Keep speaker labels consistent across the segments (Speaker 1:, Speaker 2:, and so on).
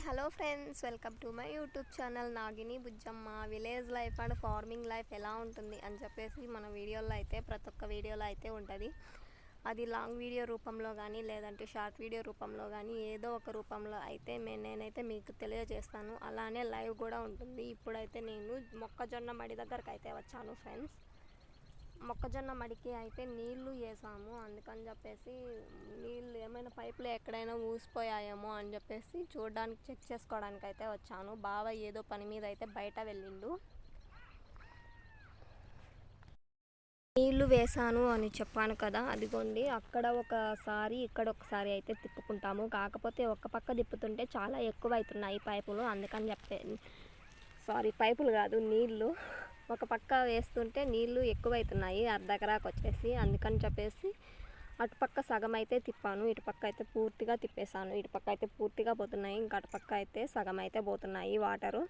Speaker 1: Hello friends welcome to my YouTube channel Nagini Bujjamma village life and farming life ఎలా ఉంటుంది అని చెప్పేసి మన వీడియోలో అయితే ప్రతి ఒక్క వీడియోలో అయితే ఉంటుంది. అది లాంగ్ వీడియో రూపంలో కానీ లేదంటే షార్ట్ వీడియో రూపంలో కానీ ఏదో ఒక రూపంలో అయితే మే నేనైతే మీకు తెలియజేస్తాను. అలానే లైవ్ కూడా ఉంటుంది. ఇప్పుడైతే నేను మొక్కజొన్న మడి దగ్గరకు అయితే వచ్చాను ఫ్రెండ్స్ మొక్కజొన్న మడికి అయితే నీళ్ళు వేసాము. అందుకని చెప్పేసి నీళ్ళు ఏమైనా పైపులు ఎక్కడైనా ఊసిపోయాయేమో అని చెప్పేసి చూడడానికి చెక్ చేసుకోవడానికి అయితే వచ్చాను. బావ ఏదో పని మీద అయితే బయట వెళ్ళిండు. నీళ్ళు వేసాను అని చెప్పాను కదా అదిగోండి. అక్కడ ఒకసారి ఇక్కడ ఒకసారి అయితే తిప్పుకుంటాము. కాకపోతే ఒక పక్క తిప్పుతుంటే చాలా ఎక్కువ అవుతున్నాయి పైపులు. అందుకని చెప్పే సారీ పైపులు కాదు నీళ్ళు. ఒక పక్క వేస్తుంటే నీళ్ళు ఎక్కువైతున్నాయి అర్ధకరాకు వచ్చేసి అందుకని చెప్పేసి అటుపక్క సగం అయితే తిప్పాను ఇటుపక్క అయితే పూర్తిగా తిప్పేశాను. ఇటుపక్క అయితే పూర్తిగా పోతున్నాయి ఇంకా అటుపక్క అయితే సగం అయితే పోతున్నాయి వాటరు.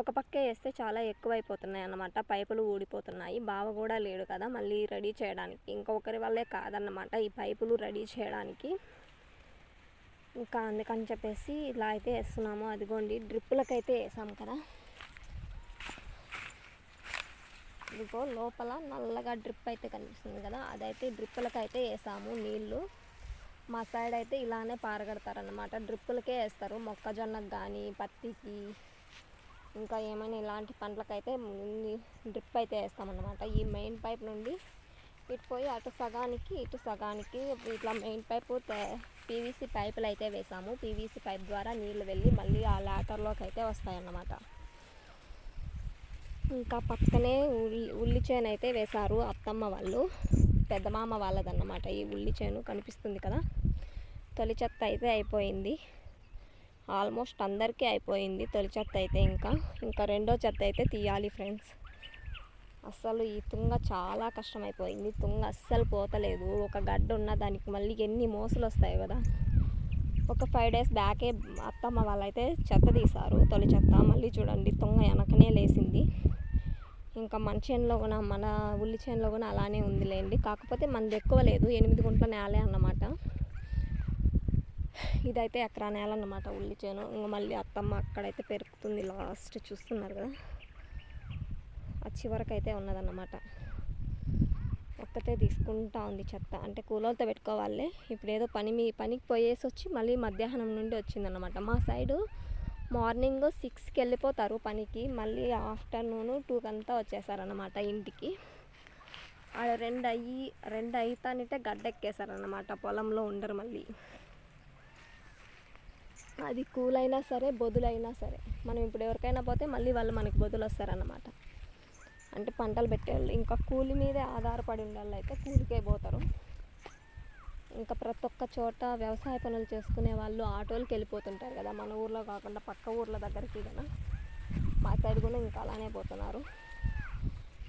Speaker 1: ఒక పక్కే వేస్తే చాలా ఎక్కువైపోతున్నాయి అన్నమాట పైపులు ఊడిపోతున్నాయి. బావ కూడా లేడు కదా మళ్ళీ రెడీ చేయడానికి. ఇంకొకరి వల్లే కాదన్నమాట ఈ పైపులు రెడీ చేయడానికి. ఇంకా అందుకని చెప్పేసి ఇలా అయితే వేస్తున్నాము. అదిగోండి డ్రిప్పులకైతే వేసాము కదా. ఇదిగో లోపల నల్లగా డ్రిప్ అయితే కనిపిస్తుంది కదా అదైతే డ్రిప్పులకు అయితే వేసాము నీళ్ళు. మా సైడ్ అయితే ఇలానే పారగడతారనమాట డ్రిప్పులకే వేస్తారు మొక్కజొన్నకు కానీ పత్తికి. ఇంకా ఏమైనా ఇలాంటి పంటలకైతే డ్రిప్ అయితే వేస్తామన్నమాట. ఈ మెయిన్ పైప్ నుండి ఇటు పోయి అటు సగానికి ఇటు సగానికి ఇట్లా మెయిన్ పైపు పీవీసీ పైపులు అయితే వేసాము. పీవీసీ పైప్ ద్వారా నీళ్ళు వెళ్ళి మళ్ళీ ఆ లాటర్లోకి అయితే వస్తాయన్నమాట. ఇంకా పక్కనే ఉల్లి ఉల్లి చేను అయితే వేశారు అత్తమ్మ వాళ్ళు. పెద్దమామ వాళ్ళదన్నమాట. ఈ ఉల్లి చేను కనిపిస్తుంది కదా? తొలి చెత్త అయితే అయిపోయింది. ఆల్మోస్ట్ అందరికీ అయిపోయింది తొలి చెత్త అయితే ఇంకా. ఇంకా రెండో చెత్త అయితే తీయాలి ఫ్రెండ్స్. అస్సలు ఈ తుంగ చాలా కష్టమైపోయింది. తుంగ అస్సలు పోతలేదు. ఒక గడ్డ ఉన్న దానికి మళ్ళీ ఎన్ని మోసలు వస్తాయి కదా? ఒక ఫైవ్ డేస్ బ్యాకే అత్తమ్మ వాళ్ళైతే చెత్త తీశారు. తొలి చెత్త. మళ్ళీ చూడండి తుంగ వెనకనే లేసింది ఇంకా మన చేనులో కూడా మన ఉల్లి చేనులో కూడా అలానే ఉందిలేండి. కాకపోతే మనది ఎక్కువ లేదు. ఎనిమిది గుంట్ల నేలే అన్నమాట. ఇదైతే ఎకరా నేల అన్నమాట ఉల్లి చేను. ఇంకా మళ్ళీ అత్తమ్మ అక్కడైతే పెరుగుతుంది లాస్ట్. చూస్తున్నారు కదా? ఆ చివరికి అయితే ఉన్నదన్నమాట. ఒక్కతే తీసుకుంటా ఉంది చెత్త. అంటే కూలోళ్ళతో పెట్టుకోవాలి. ఇప్పుడు ఏదో పని మీ పనికి పోయేసి వచ్చి మళ్ళీ మధ్యాహ్నం నుండి వచ్చిందన్నమాట. మా సైడు మార్నింగ్ సిక్స్కి వెళ్ళిపోతారు పనికి. మళ్ళీ ఆఫ్టర్నూన్ టూకి అంతా వచ్చేసారనమాట ఇంటికి. ఆడ రెండు అయ్యి రెండు అయితానంటే గడ్డెక్కేసారనమాట పొలంలో ఉండరు మళ్ళీ. అది కూలైనా సరే బొదులైనా సరే. మనం ఇప్పుడు ఎవరికైనా పోతే మళ్ళీ వాళ్ళు మనకి బొదులు వస్తారనమాట అంటే పంటలు పెట్టేవాళ్ళు. ఇంకా కూలి మీదే ఆధారపడి ఉండాలి అయితే కూలికే పోతారు. ఇంకా ప్రతి ఒక్క చోట వ్యవసాయ పనులు చేసుకునే వాళ్ళు ఆటోలకి వెళ్ళిపోతుంటారు కదా మన ఊర్లో కాకుండా పక్క ఊర్ల దగ్గరికి కదా మా సైడ్ కూడా ఇంకా అలానే పోతున్నారు.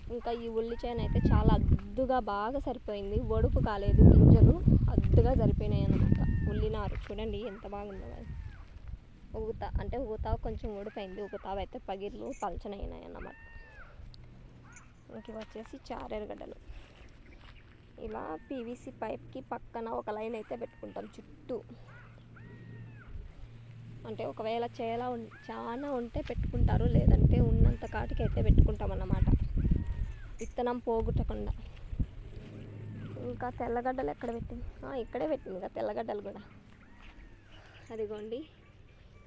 Speaker 1: ఇంకా ఈ ఉల్లి చేను అయితే చాలా అద్దుగా బాగా సరిపోయింది. ఒడుపు కాలేదు గింజలు అద్దుగా సరిపోయినాయి అన్నమాట. ఉల్లినారు చూడండి ఎంత బాగుందో అది ఊగుతా అంటే ఊతావు కొంచెం ఊడిపోయింది. ఊగుతావు అయితే పగిర్లు పలచనైనాయి అన్నమాట. ఇంక వచ్చేసి చారెరగడ్డలు ఇలా పీవీసీ పైప్కి పక్కన ఒక లైన్ అయితే పెట్టుకుంటాం చుట్టూ. అంటే ఒకవేళ చేలా ఉం చాలా ఉంటే పెట్టుకుంటారు లేదంటే ఉన్నంత కాటికి అయితే పెట్టుకుంటాం అన్నమాట. విత్తనం పోగొట్టకుండా ఇంకా తెల్లగడ్డలు ఎక్కడ పెట్టింది ఇక్కడే పెట్టింది ఇంకా తెల్లగడ్డలు కూడా. అదిగోండి.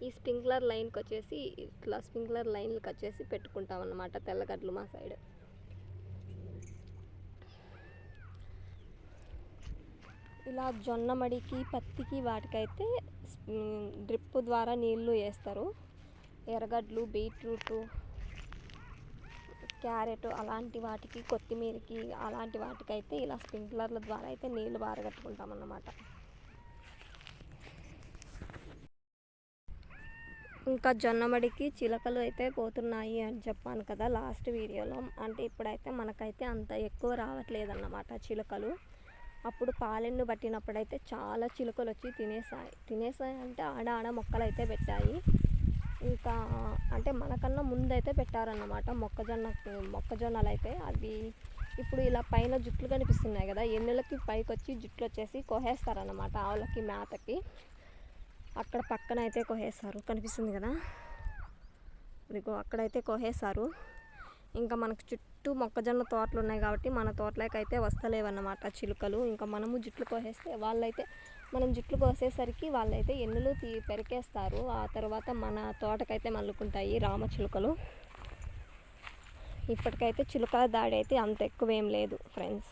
Speaker 1: ఈ స్ప్రింక్లర్ లైన్కి వచ్చేసి ఇట్లా స్ప్రింక్లర్ లైన్కి వచ్చేసి పెట్టుకుంటాం అన్నమాట తెల్లగడ్డలు మా సైడ్ ఇలా జొన్న మడికి పత్తికి వాటికైతే డ్రిప్ ద్వారా నీళ్ళు వేస్తారు. ఎర్రగడ్డలు బీట్రూట్ క్యారెట్ అలాంటి వాటికి కొత్తిమీరకి అలాంటి వాటికైతే ఇలా స్ప్రింక్లర్ల ద్వారా అయితే నీళ్ళు బారగట్టుకుంటామన్నమాట. ఇంకా జొన్నమడికి చిలకలు అయితే పోతున్నాయి అని చెప్పాను కదా లాస్ట్ వీడియోలో. అంటే ఇప్పుడైతే మనకైతే అంత ఎక్కువ రావట్లేదు అన్నమాట చిలుకలు. అప్పుడు పాలెన్ను పట్టినప్పుడైతే చాలా చిలుకలు వచ్చి తినేసాయి. తినేసాయి అంటే ఆడ ఆడ మొక్కలు అయితే పెట్టాయి. ఇంకా అంటే మనకన్నా ముందైతే పెట్టారన్నమాట మొక్కజొన్న మొక్కజొన్నలు అయితే అవి ఇప్పుడు ఇలా పైన జుట్లు కనిపిస్తున్నాయి కదా ఎన్నులకి పైకి వచ్చి జుట్లు వచ్చేసి కొహేస్తారన్నమాట ఆవులకి మేతకి. అక్కడ పక్కన అయితే కొహేశారు కనిపిస్తుంది కదా? ఇదిగో అక్కడైతే కొహేశారు. ఇంకా మనకు చుట్టూ మొక్కజొన్న తోటలు ఉన్నాయి కాబట్టి మన తోటలోకి అయితే వస్తలేవన్నమాట చిలుకలు. ఇంకా మనము జుట్లు కోసేస్తే వాళ్ళైతే మనం జుట్లు కోసేసరికి వాళ్ళైతే ఎన్నులు తీ పెరికేస్తారు. ఆ తర్వాత మన తోటకైతే మల్లుకుంటాయి రామ చిలుకలు. ఇప్పటికైతే చిలుకల దాడి అయితే అంత ఎక్కువ ఏం లేదు ఫ్రెండ్స్.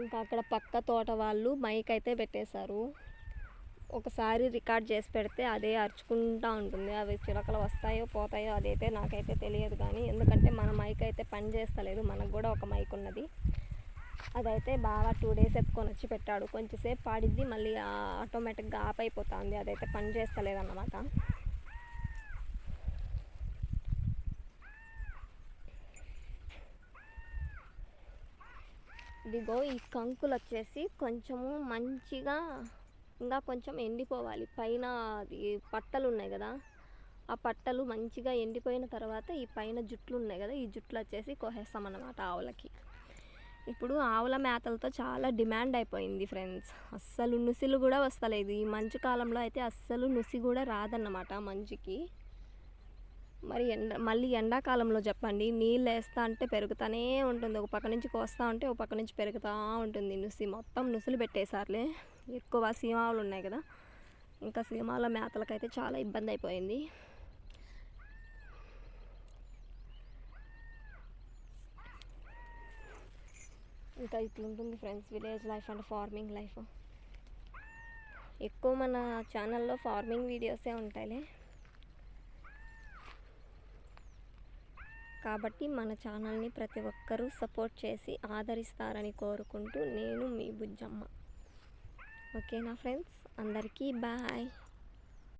Speaker 1: ఇంకా అక్కడ పక్క తోట వాళ్ళు మైక్ అయితే పెట్టేశారు. ఒకసారి రికార్డ్ చేసి పెడితే అదే అరుచుకుంటూ ఉంటుంది. అవి చిలకలు వస్తాయో పోతాయో అదైతే నాకైతే తెలియదు కానీ ఎందుకంటే మన మైక్ అయితే పని చేస్తలేదు. మనకు కూడా ఒక మైక్ ఉన్నది. అదైతే బాగా టూ డేస్ ఎత్తుకొని వచ్చి పెట్టాడు. కొంచెంసేపు పాడిద్ది మళ్ళీ ఆటోమేటిక్గా ఆఫ్ అయిపోతుంది. అదైతే పని ఇదిగో ఈ కంకులు వచ్చేసి కొంచెము మంచిగా ఇంకా కొంచెం ఎండిపోవాలి. పైన పట్టలు ఉన్నాయి కదా ఆ పట్టలు మంచిగా ఎండిపోయిన తర్వాత ఈ పైన జుట్లు ఉన్నాయి కదా ఈ జుట్లు వచ్చేసి కోసేస్తామన్నమాట ఆవులకి. ఇప్పుడు ఆవుల మేతలతో చాలా డిమాండ్ అయిపోయింది ఫ్రెండ్స్. అస్సలు నుసిలు కూడా వస్తలేదు. ఈ మంచు కాలంలో అయితే అస్సలు నుసి కూడా రాదన్నమాట మంచుకి. మరి ఎండ మళ్ళీ ఎండాకాలంలో చెప్పండి. నీళ్ళు వేస్తా అంటే పెరుగుతూనే ఉంటుంది. ఒక పక్క నుంచి కోస్తా ఉంటే ఒక పక్క నుంచి పెరుగుతూ ఉంటుంది. నుసి మొత్తం నుసులు పెట్టేశారులే. ఎక్కువ సీమాలు ఉన్నాయి కదా. ఇంకా సీమాల మేతలకైతే చాలా ఇబ్బంది అయిపోయింది. ఇంకా ఇట్లుంటుంది friends village life and farming life. ఎక్కువ మన ఛానల్లో ఫార్మింగ్ వీడియోసే ఉంటాయిలే. కాబట్టి మన ఛానల్ని ప్రతి ఒక్కరూ సపోర్ట్ చేసి ఆదరిస్తారని కోరుకుంటూ నేను మీ బుజ్జమ్మ. ఓకేనా ఫ్రెండ్స్? అందరికీ బాయ్.